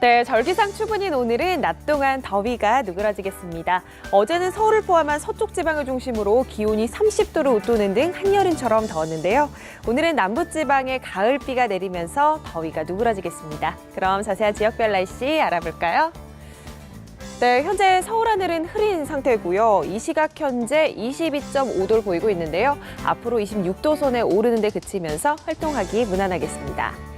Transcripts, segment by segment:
네, 절기상 추분인 오늘은 낮 동안 더위가 누그러지겠습니다. 어제는 서울을 포함한 서쪽 지방을 중심으로 기온이 30도를 웃도는 등 한여름처럼 더웠는데요. 오늘은 남부 지방에 가을비가 내리면서 더위가 누그러지겠습니다. 그럼 자세한 지역별 날씨 알아볼까요? 네, 현재 서울 하늘은 흐린 상태고요. 이 시각 현재 22.5도를 보이고 있는데요. 앞으로 26도 선에 오르는 데 그치면서 활동하기 무난하겠습니다.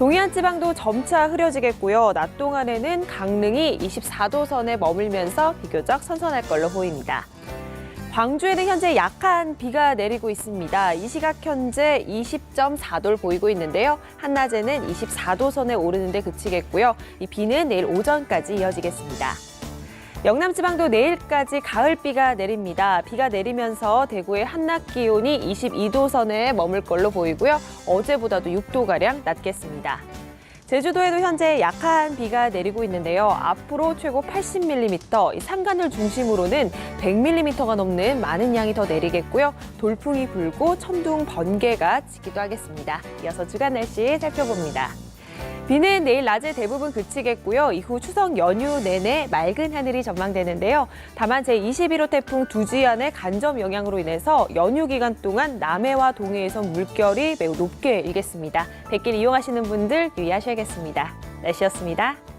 동해안 지방도 점차 흐려지겠고요. 낮 동안에는 강릉이 24도 선에 머물면서 비교적 선선할 걸로 보입니다. 광주에는 현재 약한 비가 내리고 있습니다. 이 시각 현재 20.4도를 보이고 있는데요. 한낮에는 24도 선에 오르는 데 그치겠고요. 이 비는 내일 오전까지 이어지겠습니다. 영남 지방도 내일까지 가을비가 내립니다. 비가 내리면서 대구의 한낮 기온이 22도 선에 머물 걸로 보이고요. 어제보다도 6도 가량 낮겠습니다. 제주도에도 현재 약한 비가 내리고 있는데요. 앞으로 최고 80mm, 이 산간을 중심으로는 100mm가 넘는 많은 양이 더 내리겠고요. 돌풍이 불고 천둥 번개가 치기도 하겠습니다. 이어서 주간 날씨 살펴봅니다. 비는 내일 낮에 대부분 그치겠고요. 이후 추석 연휴 내내 맑은 하늘이 전망되는데요. 다만 제21호 태풍 두지안의 간접 영향으로 인해서 연휴 기간 동안 남해와 동해에서 물결이 매우 높게 일겠습니다. 백길 이용하시는 분들 유의하셔야겠습니다. 날씨였습니다.